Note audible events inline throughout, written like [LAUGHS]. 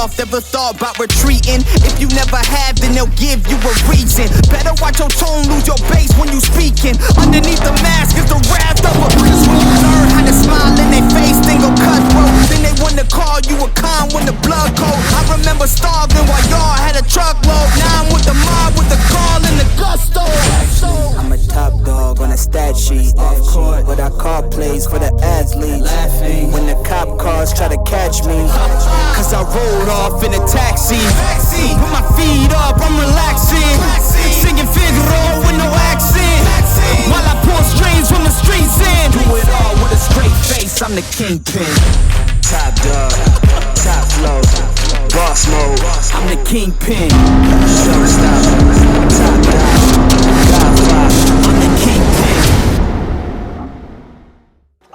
off, never thought about retreating. If you never have, then they'll give you a reason. Better watch your tone, lose your base when you speaking. Underneath the mask is the wrath of a Cause when you learn how to smile in their face, then go cutthroat. Then they wanna call you a con when the blood cold. I remember starving while y'all had a truckload. Now I'm with the mob, with the call and the gusto. I'm stat sheet. Off court, but I call plays for the athletes. Laughing when the cop cars try to catch me. [LAUGHS] Cause I rolled off in a taxi. Put my feet up, I'm relaxing. Singing Figaro with no accent. While I pour strings from the streets in. Do it all with a straight face, I'm the kingpin. Top dog, top flow, boss mode. I'm the kingpin. Showstopper, top dog,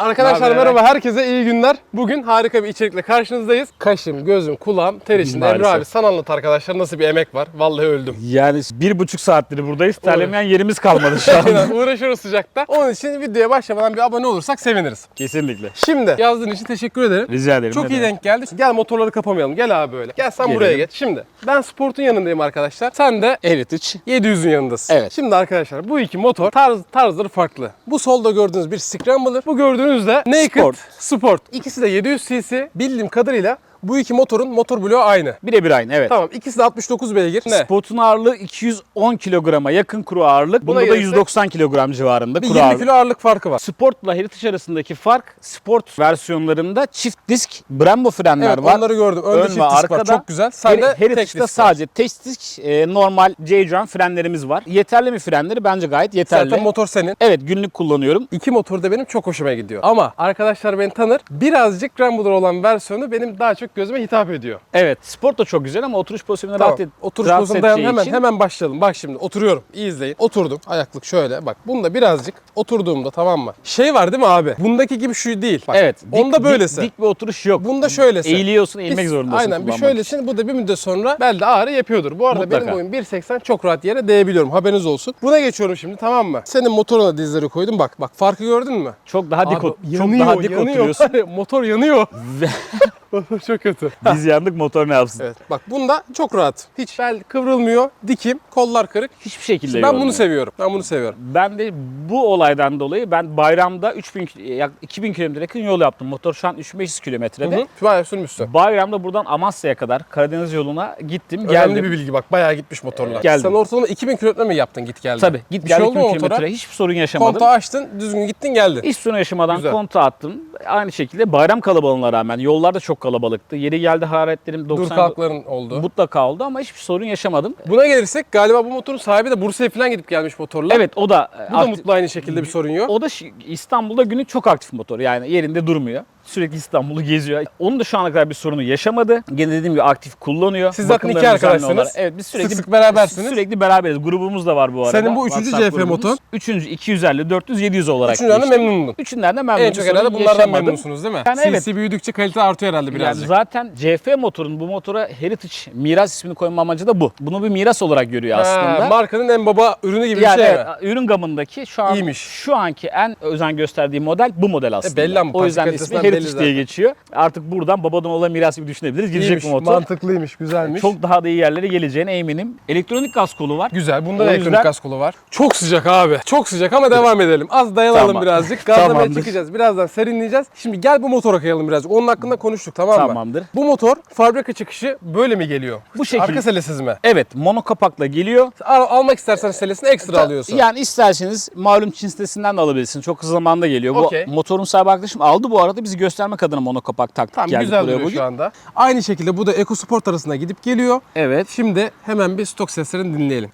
Arkadaşlar Naber? merhaba herkese iyi günler. Bugün harika bir içerikle karşınızdayız. Kaşım, gözüm, kulağım ter içinde. Emre abi sen anlat arkadaşlar nasıl bir emek var. Vallahi öldüm. Yani bir buçuk saattir buradayız. Terlemeyen yerimiz kalmadı şu [LAUGHS] anda. Uğraşıyoruz sıcakta. Onun için videoya başlamadan bir abone olursak seviniriz. Kesinlikle. Şimdi yazdığın için teşekkür ederim. Rica ederim. Çok iyi denk geldi. Gel motorları kapamayalım. Gel abi böyle. Gel sen Gelelim. buraya geç. Şimdi ben Sport'un yanındayım arkadaşlar. Sen de Heritage. 700'ün yanındasın. Evet. Şimdi arkadaşlar bu iki motor tarz, tarzları farklı. Bu solda gördüğünüz bir Scrambler. Bu gördüğünüz de Naked Sport. Sport. İkisi de 700 cc. Bildiğim kadarıyla bu iki motorun motor bloğu aynı. Birebir aynı evet. Tamam ikisi de 69 beygir. Ne? Spot'un ağırlığı 210 kilograma yakın kuru ağırlık. Buna Bunda da gelirse- 190 kilogram civarında Bir kuru 20 ağırlık. kilo ağırlık farkı var. Sportla Heritage arasındaki fark sport versiyonlarında çift disk Brembo frenler Evet var. onları gördüm. Önde Ön çift ve disk var. arkada. Çok güzel. Sen de Her- tek Heritage'da var. sadece tek disk e, normal J-Drum frenlerimiz var. Yeterli mi frenleri? Bence gayet yeterli. Zaten motor senin. Evet günlük kullanıyorum. İki motor da benim çok hoşuma gidiyor. Ama arkadaşlar beni tanır. Birazcık Scrambler olan versiyonu benim daha çok gözüme hitap ediyor. Evet sport da çok güzel ama oturuş pozisyonuna Tamam. rahat. Oturuş rahatsız pozisyonu dayan edeceği hemen için- hemen başlayalım. Bak şimdi oturuyorum. İyi izleyin. Oturdum. Ayaklık şöyle. Bak bunda birazcık oturduğumda tamam mı? Şey var değil mi abi? Bundaki gibi şu değil. Bak, Evet. dik- onda dik- böylesi. Dik, bir oturuş yok. Bunda şöylesi. Eğiliyorsun, eğilmek zorundasın. Aynen bir şöylesin. Bu da bir müddet sonra belde ağrı yapıyordur. Bu arada Mutlaka. benim boyum 1.80 çok rahat yere değebiliyorum. Haberiniz olsun. Buna geçiyorum şimdi tamam mı? Senin motoruna dizleri koydum. Bak bak farkı gördün mü? Çok daha dik, Abi, çok yanıyor, daha dik yanıyor. oturuyorsun. [LAUGHS] Motor yanıyor. [LAUGHS] Çok kötü. [LAUGHS] Biz yandık motor ne yapsın? Evet bak bunda çok rahat. Hiç bel kıvrılmıyor. Dikim, kollar kırık. Hiçbir şekilde Ben yorulmuyor. bunu seviyorum. Ben bunu seviyorum. Ben de bu olaydan dolayı ben bayramda 3000 yak 2000 kilometre yakın yol yaptım. Motor şu an 3500 kilometrede. Bayağı sürmüşsün. Bayramda buradan Amasya'ya kadar Karadeniz yoluna gittim, Önemli geldim. bir bilgi bak. Bayağı gitmiş motorlar. Geldim. Sen ortalama 2000 kilometre mi yaptın git geldin? Tabii git Bir gel şey oldu mu 2000 motora? kilometre hiçbir sorun yaşamadım. Kontağı açtın, düzgün gittin geldin. Hiç sorun yaşamadan Güzel. kontağı attım. Aynı şekilde bayram kalabalığına rağmen yollar da çok kalabalıktı. Yeri geldi hararetlerim Dur 90 kalkların oldu. mutlaka oldu ama hiçbir sorun yaşamadım. Buna gelirsek galiba bu motorun sahibi de Bursa'ya falan gidip gelmiş motorla. Evet o da Bu da aktif- mutlu aynı şekilde bir sorun yok. O da şi- İstanbul'da günlük çok aktif motor. Yani yerinde durmuyor. Sürekli İstanbul'u geziyor. Onun da şu ana kadar bir sorunu yaşamadı. Gene dediğim gibi aktif kullanıyor. Siz zaten iki düzenli arkadaşsınız. Evet biz sürekli Sık sık berabersiniz. Sürekli beraberiz. Grubumuz da var bu arada. Senin bu üçüncü WhatsApp CF grubumuz. motor. Üçüncü 250, 400, 700 olarak. Üçünden de geçti. memnundun. Üçünden de memnunum. En çok sorun herhalde bunlardan yaşamadım. memnunsunuz değil mi? Yani CC evet. büyüdükçe kalite artıyor herhalde Yani birazcık. zaten CF motorun bu motora Heritage miras ismini koyma amacı da bu. Bunu bir miras olarak görüyor Ha, aslında. markanın en baba ürünü gibi yani bir şey mi? evet, ürün gamındaki şu an İyiymiş. şu anki en özen gösterdiği model bu model aslında. belli ama o yüzden ismi kalitesinden Belli diye geçiyor. Artık buradan babadan olan miras gibi düşünebiliriz. Gidecek İyiymiş, bu motor. mantıklıymış, güzelmiş. Çok daha da iyi yerlere geleceğine eminim. Elektronik gaz kolu var. Güzel. Bunda da yüzden- elektronik gaz kolu var. Çok sıcak abi. Çok sıcak ama devam edelim. Az dayanalım Tamam. birazcık. Gazlamaya çıkacağız. Birazdan serinleyeceğiz. Şimdi gel bu motora kayalım birazcık. Onun hakkında konuştuk tamam mı? Tamamdır. Bu motor fabrika çıkışı böyle mi geliyor? Bu şekilde. Arka selesiz mi? Evet mono kapakla geliyor. Al- almak istersen selesini ekstra alıyorsun. Yani isterseniz malum Çin sitesinden de alabilirsiniz. Çok hızlı zamanda geliyor. Okey. Bu motorun sahibi arkadaşım aldı bu arada bizi göstermek adına mono kapak taktık Tamam geldik güzel buraya duruyor bugün. şu anda. Aynı şekilde bu da EcoSport arasında gidip geliyor. Evet. Şimdi hemen bir stok seslerini dinleyelim.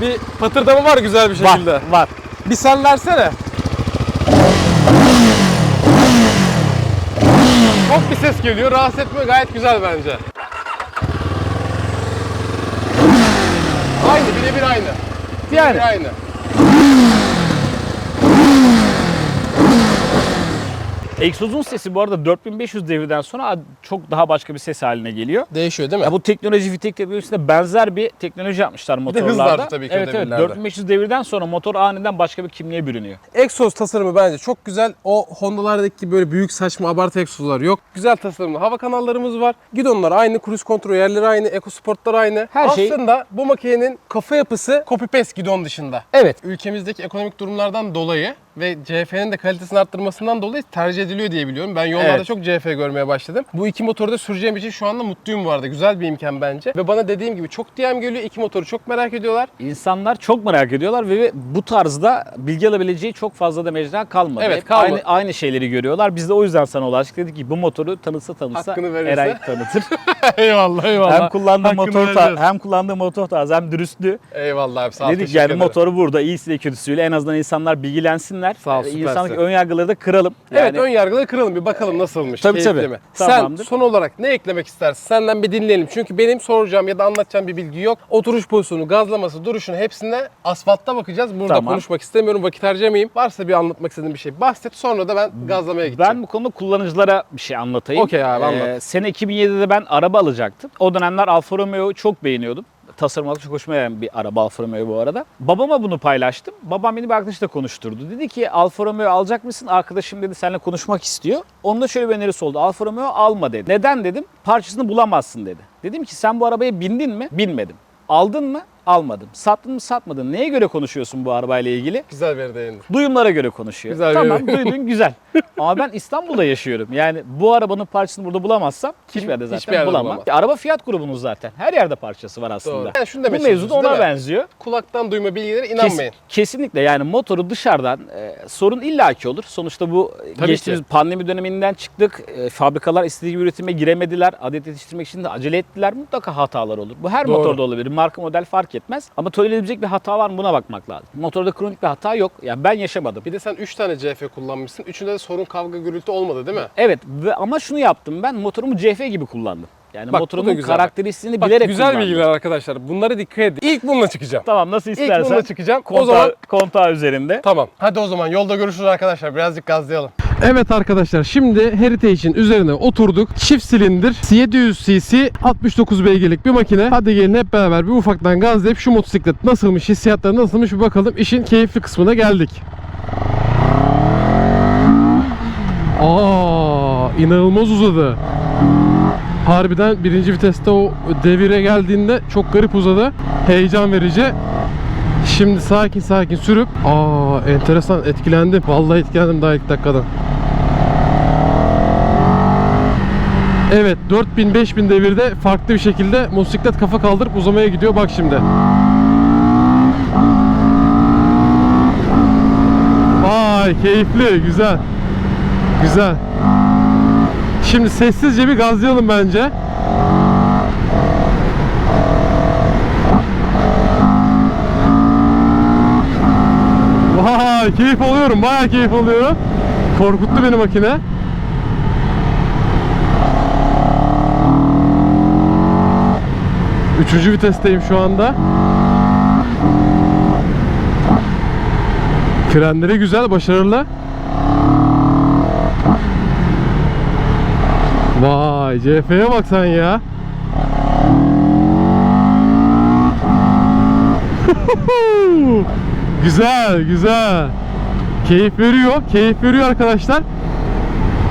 Bir patırdama var güzel bir Var, şekilde. var. Bir sen versene. Çok bir ses geliyor. Rahatsız etmiyor. Gayet güzel bence. Aynı. Birebir aynı. Yani Birebir aynı. Yeah. Egzozun sesi bu arada 4500 devirden sonra çok daha başka bir ses haline geliyor. Değişiyor değil mi? Ya bu teknoloji vitek teknolojisine benzer bir teknoloji yapmışlar de motorlarda. hız var tabii ki evet, evet. devirlerde. 4500 devirden sonra motor aniden başka bir kimliğe bürünüyor. Egzoz tasarımı bence çok güzel. O Honda'lardaki böyle büyük saçma abartı egzozlar yok. Güzel tasarımlı hava kanallarımız var. Gidonlar aynı, cruise kontrol yerleri aynı, ekosportlar aynı. Her şey- Aslında bu makinenin kafa yapısı copy paste gidon dışında. Evet. Ülkemizdeki ekonomik durumlardan dolayı ve CF'nin de kalitesini arttırmasından dolayı tercih ediliyor diye biliyorum. Ben yollarda Evet. çok CF görmeye başladım. Bu iki motoru da süreceğim için şu anda mutluyum bu arada. Güzel bir imkan bence. Ve bana dediğim gibi çok DM geliyor. İki motoru çok merak ediyorlar. İnsanlar çok merak ediyorlar ve bu tarzda bilgi alabileceği çok fazla da mecra kalmadı. Evet, Hep kalmadı. Aynı, aynı şeyleri görüyorlar. Biz de o yüzden sana ulaştık. Dedik ki bu motoru tanıtsa tanıtsa Hakkını verirse. Eray tanıtır. [LAUGHS] eyvallah eyvallah. hem kullandığı Hakkını motor tar- vereceğiz. hem kullandığı motor tarzı hem dürüstlüğü. Eyvallah abi sağ ol. Dedik teşekkür yani ederim. motoru burada iyisiyle kötüsüyle en azından insanlar bilgilensinler. Sağ ol, Ee, süpersin. İnsanlık ön yargıları da kıralım. Evet Yani ön yargıları kıralım bir bakalım nasılmış. Tabii, keyifli tabii. mi? Tamamdır. Sen son olarak ne eklemek istersin? Senden bir dinleyelim. Çünkü benim soracağım ya da anlatacağım bir bilgi yok. Oturuş pozisyonu, gazlaması, duruşunu hepsine asfaltta bakacağız. Burada Tamam. konuşmak istemiyorum. Vakit harcamayayım. Varsa bir anlatmak istediğin bir şey bahset. Sonra da ben gazlamaya gideceğim. Ben bu konuda kullanıcılara bir şey anlatayım. Okey abi, anlat. sene 2007'de ben araba alacaktım. O dönemler Alfa Romeo'yu çok beğeniyordum. Tasarım çok hoşuma giden bir araba Alfa Romeo bu arada. Babama bunu paylaştım. Babam beni bir arkadaşla konuşturdu. Dedi ki Alfa Romeo alacak mısın? Arkadaşım dedi seninle konuşmak istiyor. Onun da şöyle bir önerisi oldu. Alfa Romeo alma dedi. Neden dedim? Parçasını bulamazsın dedi. Dedim ki sen bu arabaya bindin mi? Binmedim. Aldın mı? Almadım. Sattın mı? Satmadın. Neye göre konuşuyorsun bu arabayla ilgili? Güzel yere değindin. Duyumlara göre konuşuyor. Güzel tamam yorum. duydun güzel. [LAUGHS] Ama ben İstanbul'da yaşıyorum. Yani bu arabanın parçasını burada bulamazsam hiçbir yerde zaten hiçbir yerde bulamam. bulamaz. Araba fiyat grubunun zaten. Her yerde parçası var aslında. Doğru. Yani şunu bu mevzu da ona mi? benziyor. Kulaktan duyma bilgilere Kes- inanmayın. kesinlikle yani motoru dışarıdan e, sorun illaki olur. Sonuçta bu Tabii geçtiğimiz ki. pandemi döneminden çıktık. E, fabrikalar istediği gibi üretime giremediler. Adet yetiştirmek için de acele ettiler. Mutlaka hatalar olur. Bu her Doğru. motorda olabilir. Marka model fark etmez. Ama tolere edilecek bir hata var mı buna bakmak lazım. Motorda kronik bir hata yok. Yani ben yaşamadım. Bir de sen 3 tane CF kullanmışsın. Üçünde de sorun, kavga, gürültü olmadı değil mi? Evet ve ama şunu yaptım ben motorumu CF gibi kullandım. Yani Bak, bu da motorumun güzel bak. karakteristiğini Bak, bilerek güzel kullandım. bilgiler arkadaşlar. Bunlara dikkat edin. İlk bununla çıkacağım. Tamam nasıl İlk istersen. bununla çıkacağım. Kontağı, O zaman kontağı üzerinde. Tamam. Hadi o zaman yolda görüşürüz arkadaşlar. Birazcık gazlayalım. Evet arkadaşlar şimdi Heritage'in üzerine oturduk. Çift silindir 700 cc 69 beygirlik bir makine. Hadi gelin hep beraber bir ufaktan gazlayıp şu motosiklet nasılmış, hissiyatları nasılmış bir bakalım. İşin keyifli kısmına geldik. Aa, inanılmaz uzadı. Harbiden birinci viteste o devire geldiğinde çok garip uzadı. Heyecan verici. Şimdi sakin sakin sürüp aa enteresan etkilendim. Vallahi etkilendim daha ilk dakikadan. Evet 4000 5000 devirde farklı bir şekilde motosiklet kafa kaldırıp uzamaya gidiyor bak şimdi. Vay keyifli güzel. Güzel. Şimdi sessizce bir gazlayalım bence. Vay keyif alıyorum bayağı keyif alıyorum. Korkuttu beni makine. Üçüncü vitesteyim şu anda. Frenleri güzel, başarılı. Vay CF'ye bak sen ya. [LAUGHS] güzel, güzel. Keyif veriyor, keyif veriyor arkadaşlar.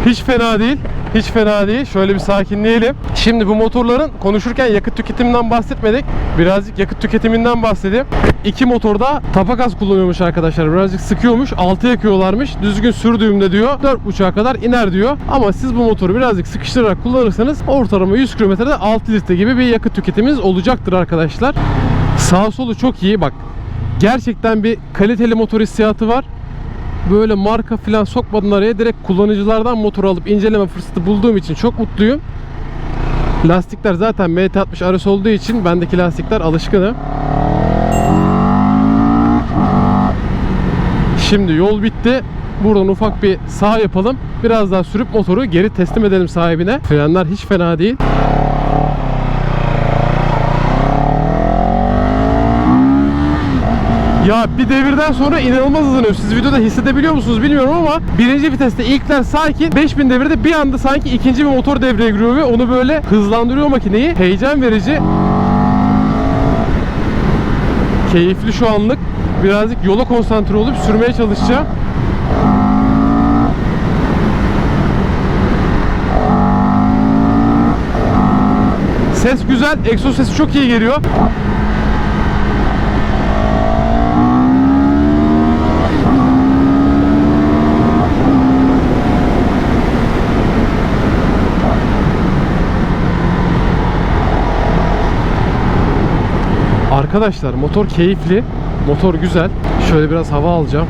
Hiç fena değil. Hiç fena değil. Şöyle bir sakinleyelim. Şimdi bu motorların konuşurken yakıt tüketiminden bahsetmedik. Birazcık yakıt tüketiminden bahsedeyim. İki motorda tapa gaz kullanıyormuş arkadaşlar. Birazcık sıkıyormuş. 6 yakıyorlarmış. Düzgün sürdüğümde diyor 4.5'a kadar iner diyor. Ama siz bu motoru birazcık sıkıştırarak kullanırsanız ortalama 100 kilometrede 6 litre gibi bir yakıt tüketiminiz olacaktır arkadaşlar. Sağ solu çok iyi. Bak gerçekten bir kaliteli motor hissiyatı var böyle marka falan sokmadan araya direkt kullanıcılardan motor alıp inceleme fırsatı bulduğum için çok mutluyum. Lastikler zaten MT60 RS olduğu için bendeki lastikler alışkınım. Şimdi yol bitti. Buradan ufak bir sağ yapalım. Biraz daha sürüp motoru geri teslim edelim sahibine. Frenler hiç fena değil. Ya bir devirden sonra inanılmaz hızlanıyor. Siz videoda hissedebiliyor musunuz bilmiyorum ama birinci viteste ilkler sakin 5000 devirde bir anda sanki ikinci bir motor devreye giriyor ve onu böyle hızlandırıyor makineyi. Heyecan verici. Keyifli şu anlık. Birazcık yola konsantre olup sürmeye çalışacağım. Ses güzel, egzoz sesi çok iyi geliyor. Arkadaşlar motor keyifli, motor güzel. Şöyle biraz hava alacağım.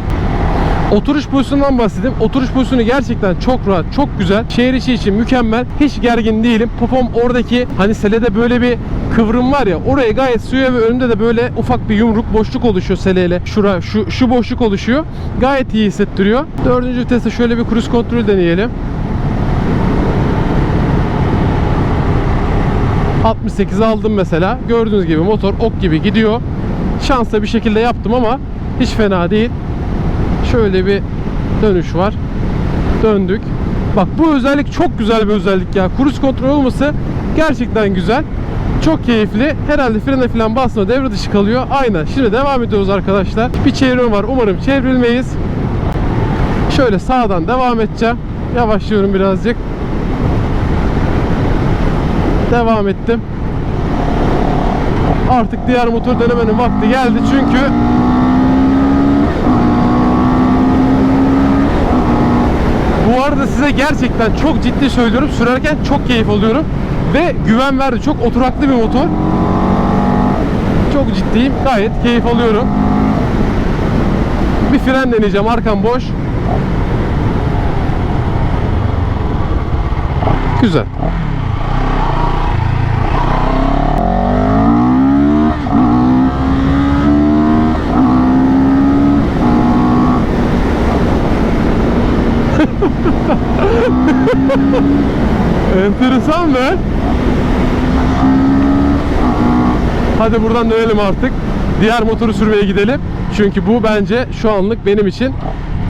Oturuş pozisyonundan bahsedeyim. Oturuş pozisyonu gerçekten çok rahat, çok güzel. Şehir içi için mükemmel. Hiç gergin değilim. Popom oradaki hani selede böyle bir kıvrım var ya oraya gayet sığıyor ve önümde de böyle ufak bir yumruk boşluk oluşuyor seleyle. Şura şu şu boşluk oluşuyor. Gayet iyi hissettiriyor. Dördüncü viteste şöyle bir cruise kontrol deneyelim. 68 aldım mesela. Gördüğünüz gibi motor ok gibi gidiyor. Şansla bir şekilde yaptım ama hiç fena değil. Şöyle bir dönüş var. Döndük. Bak bu özellik çok güzel bir özellik ya. Cruise kontrol olması gerçekten güzel. Çok keyifli. Herhalde frene falan basma devre dışı kalıyor. Aynen. Şimdi devam ediyoruz arkadaşlar. Bir çevirme var. Umarım çevrilmeyiz. Şöyle sağdan devam edeceğim. Yavaşlıyorum birazcık. Devam ettim. Artık diğer motor denemenin vakti geldi çünkü Bu arada size gerçekten çok ciddi söylüyorum. Sürerken çok keyif alıyorum. Ve güven verdi. Çok oturaklı bir motor. Çok ciddiyim. Gayet keyif alıyorum. Bir fren deneyeceğim. Arkam boş. Güzel. Enteresan be. Hadi buradan dönelim artık. Diğer motoru sürmeye gidelim. Çünkü bu bence şu anlık benim için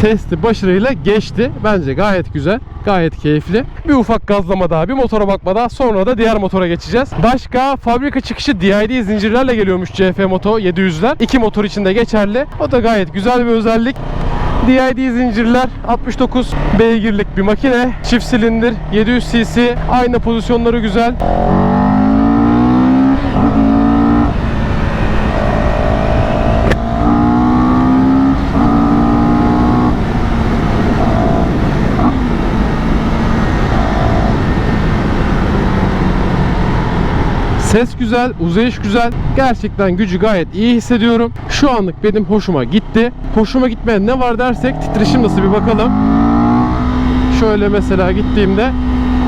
testi başarıyla geçti. Bence gayet güzel. Gayet keyifli. Bir ufak gazlama daha, bir motora bakma daha. Sonra da diğer motora geçeceğiz. Başka fabrika çıkışı DID zincirlerle geliyormuş CF Moto 700'ler. İki motor için de geçerli. O da gayet güzel bir özellik. DID zincirler 69 beygirlik bir makine. Çift silindir 700 cc. Aynı pozisyonları güzel. Ses güzel, uzayış güzel. Gerçekten gücü gayet iyi hissediyorum. Şu anlık benim hoşuma gitti. Hoşuma gitmeyen ne var dersek titreşim nasıl bir bakalım. Şöyle mesela gittiğimde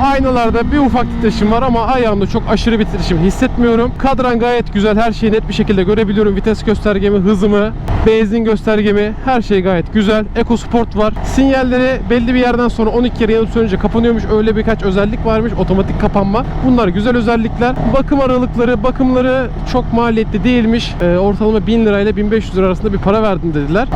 aynalarda bir ufak titreşim var ama ayağımda çok aşırı bir titreşim hissetmiyorum. Kadran gayet güzel. Her şeyi net bir şekilde görebiliyorum. Vites göstergemi, hızımı, benzin göstergemi her şey gayet güzel. Eco Sport var. Sinyalleri belli bir yerden sonra 12 kere yanıp sönünce kapanıyormuş. Öyle birkaç özellik varmış. Otomatik kapanma. Bunlar güzel özellikler. Bakım aralıkları, bakımları çok maliyetli değilmiş. Ee, ortalama 1000 lirayla 1500 lira arasında bir para verdim dediler.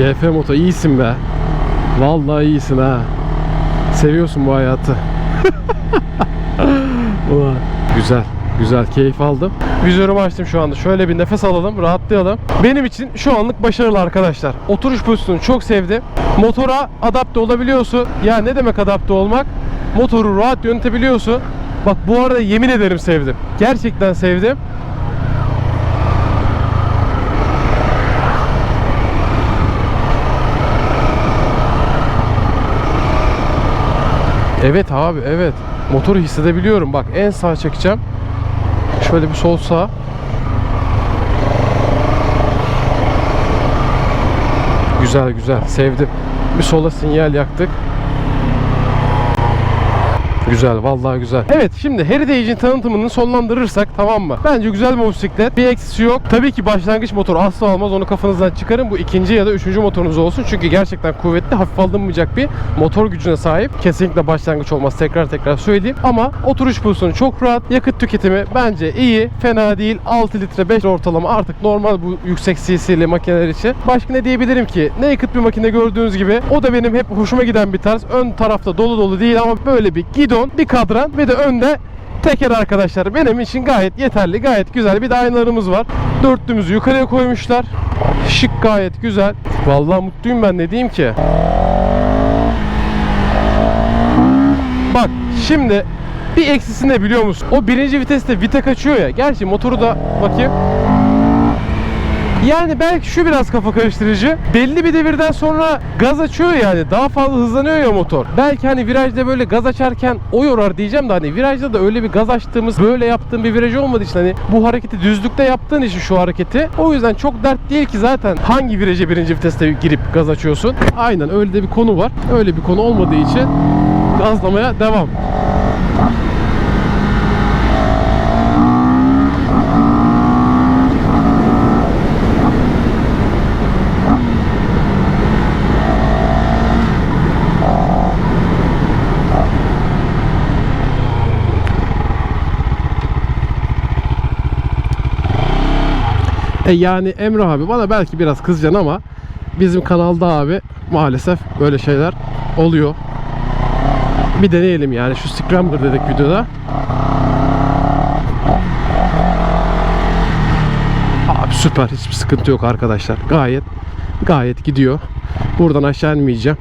Ay, CF Moto iyisin be. Vallahi iyisin ha. Seviyorsun bu hayatı. [LAUGHS] Güzel. Güzel keyif aldım. Vizörümü açtım şu anda. Şöyle bir nefes alalım, rahatlayalım. Benim için şu anlık başarılı arkadaşlar. Oturuş pozisyonunu çok sevdim. Motora adapte olabiliyorsun. Ya ne demek adapte olmak? Motoru rahat yönetebiliyorsun. Bak bu arada yemin ederim sevdim. Gerçekten sevdim. Evet abi evet. Motoru hissedebiliyorum. Bak en sağ çekeceğim. Şöyle bir sol sağ. Güzel güzel sevdim. Bir sola sinyal yaktık. Güzel vallahi güzel. Evet şimdi Heritage'in tanıtımını sonlandırırsak tamam mı? Bence güzel bir motosiklet. Bir eksisi yok. Tabii ki başlangıç motoru asla olmaz. Onu kafanızdan çıkarın. Bu ikinci ya da üçüncü motorunuz olsun. Çünkü gerçekten kuvvetli, hafif alınmayacak bir motor gücüne sahip. Kesinlikle başlangıç olmaz. Tekrar tekrar söyleyeyim. Ama oturuş pozisyonu çok rahat. Yakıt tüketimi bence iyi. Fena değil. 6 litre 5 ortalama artık normal bu yüksek CC'li makineler için. Başka ne diyebilirim ki? Ne yakıt bir makine gördüğünüz gibi. O da benim hep hoşuma giden bir tarz. Ön tarafta dolu dolu değil ama böyle bir gidon, bir kadran ve de önde teker arkadaşlar. Benim için gayet yeterli, gayet güzel. Bir de aynalarımız var. Dörtlümüzü yukarıya koymuşlar. Şık gayet güzel. Vallahi mutluyum ben ne diyeyim ki. Bak şimdi bir eksisi ne biliyor musun? O birinci viteste vite kaçıyor ya. Gerçi motoru da bakayım. Yani belki şu biraz kafa karıştırıcı. Belli bir devirden sonra gaz açıyor yani. Daha fazla hızlanıyor ya motor. Belki hani virajda böyle gaz açarken o yorar diyeceğim de hani virajda da öyle bir gaz açtığımız böyle yaptığım bir viraj olmadığı için hani bu hareketi düzlükte yaptığın için şu hareketi o yüzden çok dert değil ki zaten hangi viraja birinci viteste girip gaz açıyorsun. Aynen öyle de bir konu var. Öyle bir konu olmadığı için gazlamaya devam. E yani Emre abi bana belki biraz kızacaksın ama bizim kanalda abi maalesef böyle şeyler oluyor. Bir deneyelim yani şu Scrambler dedik videoda. Abi süper hiçbir sıkıntı yok arkadaşlar. Gayet gayet gidiyor. Buradan aşağı inmeyeceğim.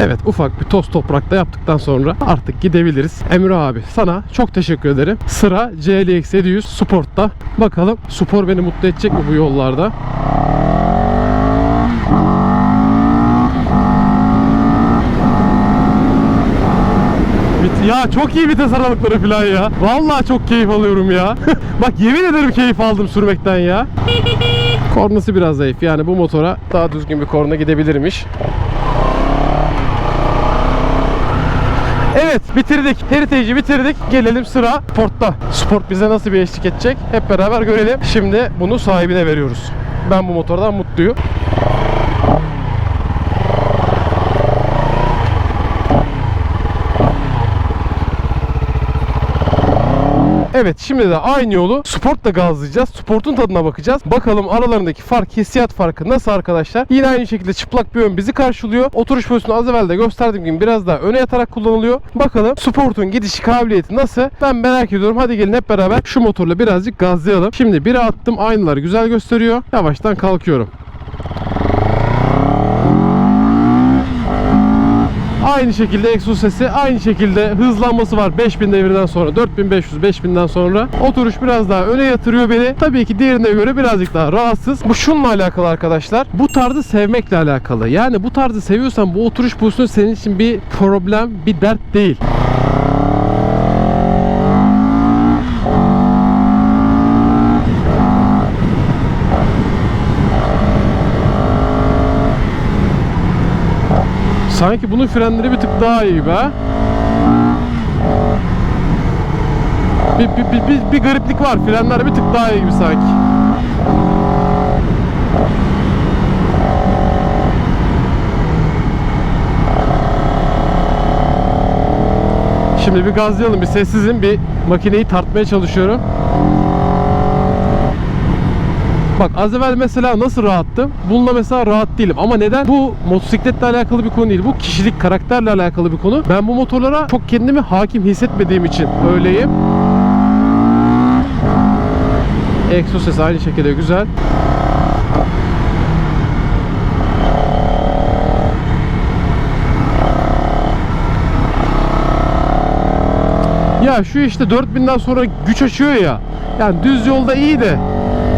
Evet ufak bir toz toprakta yaptıktan sonra artık gidebiliriz. Emre abi sana çok teşekkür ederim. Sıra CLX 700 Sport'ta. Bakalım spor beni mutlu edecek mi bu yollarda? Ya çok iyi vites aralıkları falan ya. Vallahi çok keyif alıyorum ya. [LAUGHS] Bak yemin ederim keyif aldım sürmekten ya. Kornası biraz zayıf. Yani bu motora daha düzgün bir korna gidebilirmiş. Evet bitirdik. Heritage'i bitirdik. Gelelim sıra Sport'ta. Sport bize nasıl bir eşlik edecek? Hep beraber görelim. Şimdi bunu sahibine veriyoruz. Ben bu motordan mutluyum. Evet şimdi de aynı yolu Sport'la gazlayacağız. Sport'un tadına bakacağız. Bakalım aralarındaki fark, hissiyat farkı nasıl arkadaşlar? Yine aynı şekilde çıplak bir ön bizi karşılıyor. Oturuş pozisyonu az evvel de gösterdiğim gibi biraz daha öne yatarak kullanılıyor. Bakalım Sport'un gidiş kabiliyeti nasıl? Ben merak ediyorum. Hadi gelin hep beraber şu motorla birazcık gazlayalım. Şimdi biri attım. Aynalar güzel gösteriyor. Yavaştan kalkıyorum. Aynı şekilde egzoz sesi, aynı şekilde hızlanması var 5000 devirden sonra, 4500, 5000'den sonra. Oturuş biraz daha öne yatırıyor beni. Tabii ki diğerine göre birazcık daha rahatsız. Bu şununla alakalı arkadaşlar. Bu tarzı sevmekle alakalı. Yani bu tarzı seviyorsan bu oturuş pozisyonu senin için bir problem, bir dert değil. Sanki bunun frenleri bir tık daha iyi be. Bir, bir, bir, bir, bir gariplik var. Frenler bir tık daha iyi gibi sanki. Şimdi bir gazlayalım. Bir sessizim. Bir makineyi tartmaya çalışıyorum. Bak az evvel mesela nasıl rahattım? Bununla mesela rahat değilim. Ama neden? Bu motosikletle alakalı bir konu değil. Bu kişilik, karakterle alakalı bir konu. Ben bu motorlara çok kendimi hakim hissetmediğim için öyleyim. Egzoz sesi aynı şekilde güzel. Ya şu işte 4000'den sonra güç açıyor ya. Yani düz yolda iyi de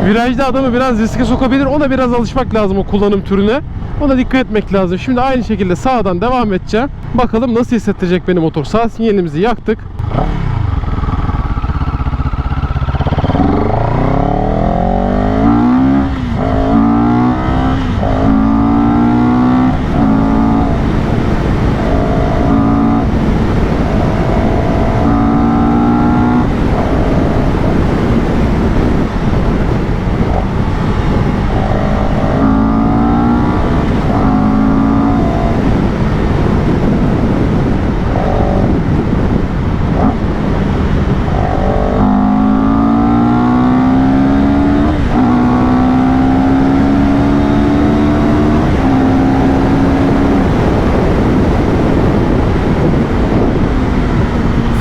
virajda adamı biraz riske sokabilir. Ona biraz alışmak lazım o kullanım türüne. Ona dikkat etmek lazım. Şimdi aynı şekilde sağdan devam edeceğim. Bakalım nasıl hissettirecek beni motor. Sağ sinyalimizi yaktık.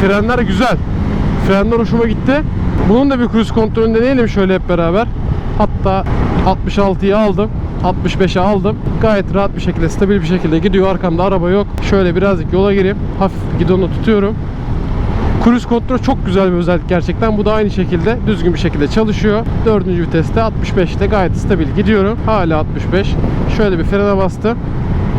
Frenler güzel. Frenler hoşuma gitti. Bunun da bir cruise kontrolünü deneyelim şöyle hep beraber. Hatta 66'yı aldım. 65'e aldım. Gayet rahat bir şekilde, stabil bir şekilde gidiyor. Arkamda araba yok. Şöyle birazcık yola gireyim. Hafif gidonu tutuyorum. Cruise kontrol çok güzel bir özellik gerçekten. Bu da aynı şekilde düzgün bir şekilde çalışıyor. Dördüncü viteste 65'te gayet stabil gidiyorum. Hala 65. Şöyle bir frene bastım.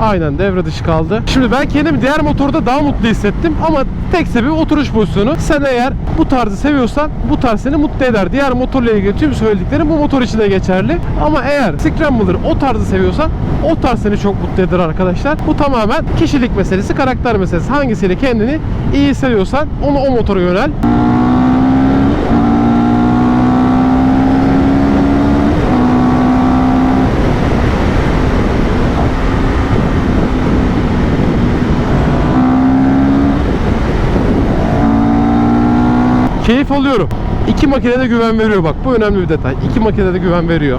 Aynen devre dışı kaldı. Şimdi ben kendimi diğer motorda daha mutlu hissettim ama tek sebebi oturuş pozisyonu. Sen eğer bu tarzı seviyorsan bu tarz seni mutlu eder. Diğer motorla ilgili tüm söylediklerim bu motor için de geçerli. Ama eğer Scrambler o tarzı seviyorsan o tarz seni çok mutlu eder arkadaşlar. Bu tamamen kişilik meselesi, karakter meselesi. Hangisiyle kendini iyi hissediyorsan onu o motora yönel. Keyif alıyorum. İki makinede güven veriyor bak. Bu önemli bir detay. İki makinede güven veriyor.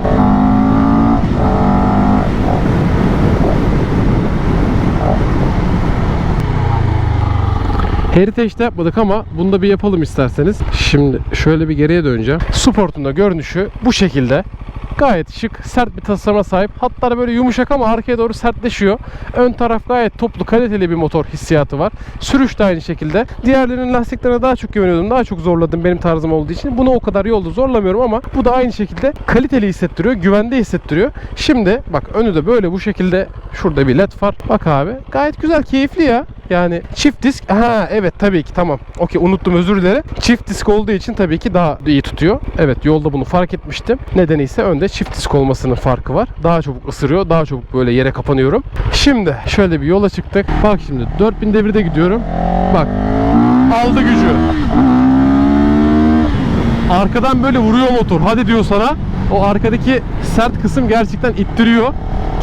Heritage'de yapmadık ama bunu da bir yapalım isterseniz. Şimdi şöyle bir geriye döneceğim. Sport'un da görünüşü bu şekilde. Gayet şık, sert bir tasarıma sahip. Hatlar böyle yumuşak ama arkaya doğru sertleşiyor. Ön taraf gayet toplu, kaliteli bir motor hissiyatı var. Sürüş de aynı şekilde. Diğerlerinin lastiklerine daha çok güveniyordum. Daha çok zorladım benim tarzım olduğu için. Bunu o kadar yolda zorlamıyorum ama bu da aynı şekilde kaliteli hissettiriyor, güvende hissettiriyor. Şimdi bak önü de böyle bu şekilde şurada bir led far. Bak abi gayet güzel, keyifli ya. Yani çift disk. Ha evet tabii ki tamam. Okey unuttum özür dilerim. Çift disk olduğu için tabii ki daha iyi tutuyor. Evet yolda bunu fark etmiştim. Nedeni ise önde çift disk olmasının farkı var. Daha çabuk ısırıyor. Daha çabuk böyle yere kapanıyorum. Şimdi şöyle bir yola çıktık. Bak şimdi 4000 devirde gidiyorum. Bak aldı gücü. Arkadan böyle vuruyor motor. Hadi diyor sana. O arkadaki sert kısım gerçekten ittiriyor.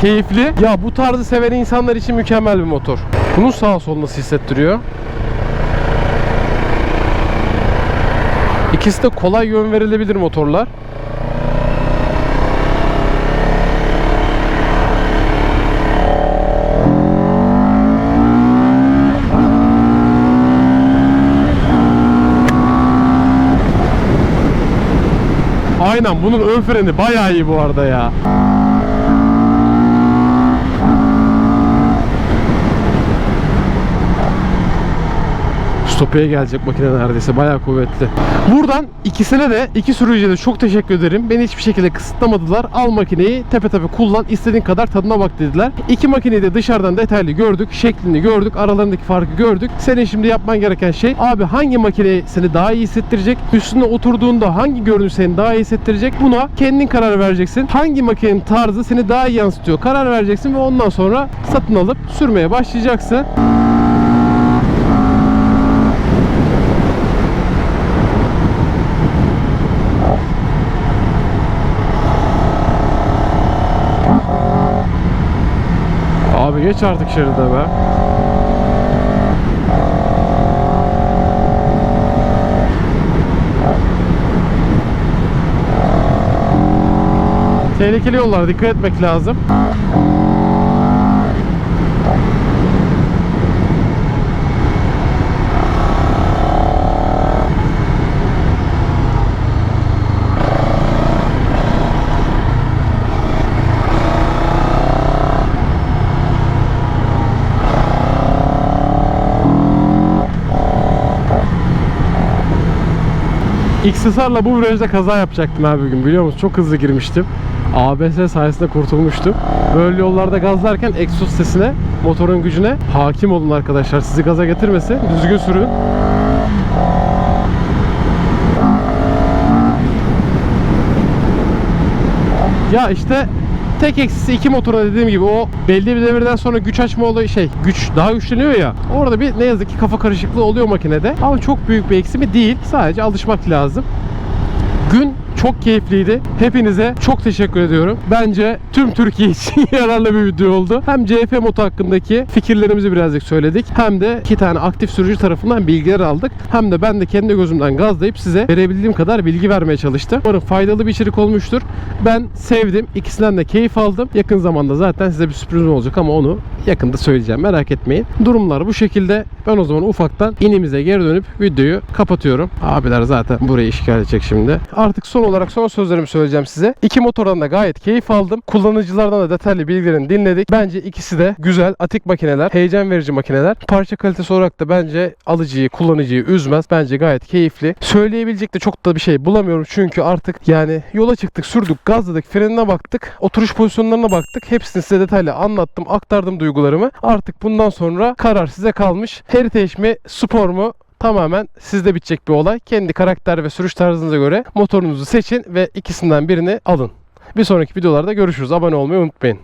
Keyifli. Ya bu tarzı seven insanlar için mükemmel bir motor. Bunun sağ sol nasıl hissettiriyor? İkisi de kolay yön verilebilir motorlar. Aynen bunun ön freni bayağı iyi bu arada ya. Stopeye gelecek makine neredeyse bayağı kuvvetli. Buradan ikisine de iki sürücüye de çok teşekkür ederim. Beni hiçbir şekilde kısıtlamadılar. Al makineyi tepe tepe kullan istediğin kadar tadına bak dediler. İki makineyi de dışarıdan detaylı gördük. Şeklini gördük. Aralarındaki farkı gördük. Senin şimdi yapman gereken şey abi hangi makine seni daha iyi hissettirecek? Üstüne oturduğunda hangi görünüş seni daha iyi hissettirecek? Buna kendin karar vereceksin. Hangi makinenin tarzı seni daha iyi yansıtıyor? Karar vereceksin ve ondan sonra satın alıp sürmeye başlayacaksın. Abi geç artık şeride be. Tehlikeli yollara dikkat etmek lazım. XSR'la bu virajda kaza yapacaktım her gün biliyor musun? Çok hızlı girmiştim. ABS sayesinde kurtulmuştum. Böyle yollarda gazlarken egzoz sesine, motorun gücüne hakim olun arkadaşlar. Sizi gaza getirmesin. Düzgün sürün. Ya işte tek eksisi iki motora dediğim gibi o belli bir devirden sonra güç açma olayı şey güç daha güçleniyor ya orada bir ne yazık ki kafa karışıklığı oluyor makinede ama çok büyük bir eksi değil sadece alışmak lazım. Gün çok keyifliydi. Hepinize çok teşekkür ediyorum. Bence tüm Türkiye [LAUGHS] için yararlı bir video oldu. Hem CF Moto hakkındaki fikirlerimizi birazcık söyledik. Hem de iki tane aktif sürücü tarafından bilgiler aldık. Hem de ben de kendi gözümden gazlayıp size verebildiğim kadar bilgi vermeye çalıştım. Umarım faydalı bir içerik olmuştur. Ben sevdim. İkisinden de keyif aldım. Yakın zamanda zaten size bir sürprizim olacak ama onu yakında söyleyeceğim. Merak etmeyin. Durumlar bu şekilde. Ben o zaman ufaktan inimize geri dönüp videoyu kapatıyorum. Abiler zaten burayı işgal edecek şimdi. Artık son olarak son sözlerimi söyleyeceğim size. İki motordan da gayet keyif aldım. Kullanıcılardan da detaylı bilgilerini dinledik. Bence ikisi de güzel, atik makineler, heyecan verici makineler. Parça kalitesi olarak da bence alıcıyı, kullanıcıyı üzmez. Bence gayet keyifli. Söyleyebilecek de çok da bir şey bulamıyorum çünkü artık yani yola çıktık, sürdük, gazladık, frenine baktık, oturuş pozisyonlarına baktık. Hepsini size detaylı anlattım, aktardım duygularımı. Artık bundan sonra karar size kalmış. Heritage mi, spor mu? Tamamen sizde bitecek bir olay. Kendi karakter ve sürüş tarzınıza göre motorunuzu seçin ve ikisinden birini alın. Bir sonraki videolarda görüşürüz. Abone olmayı unutmayın.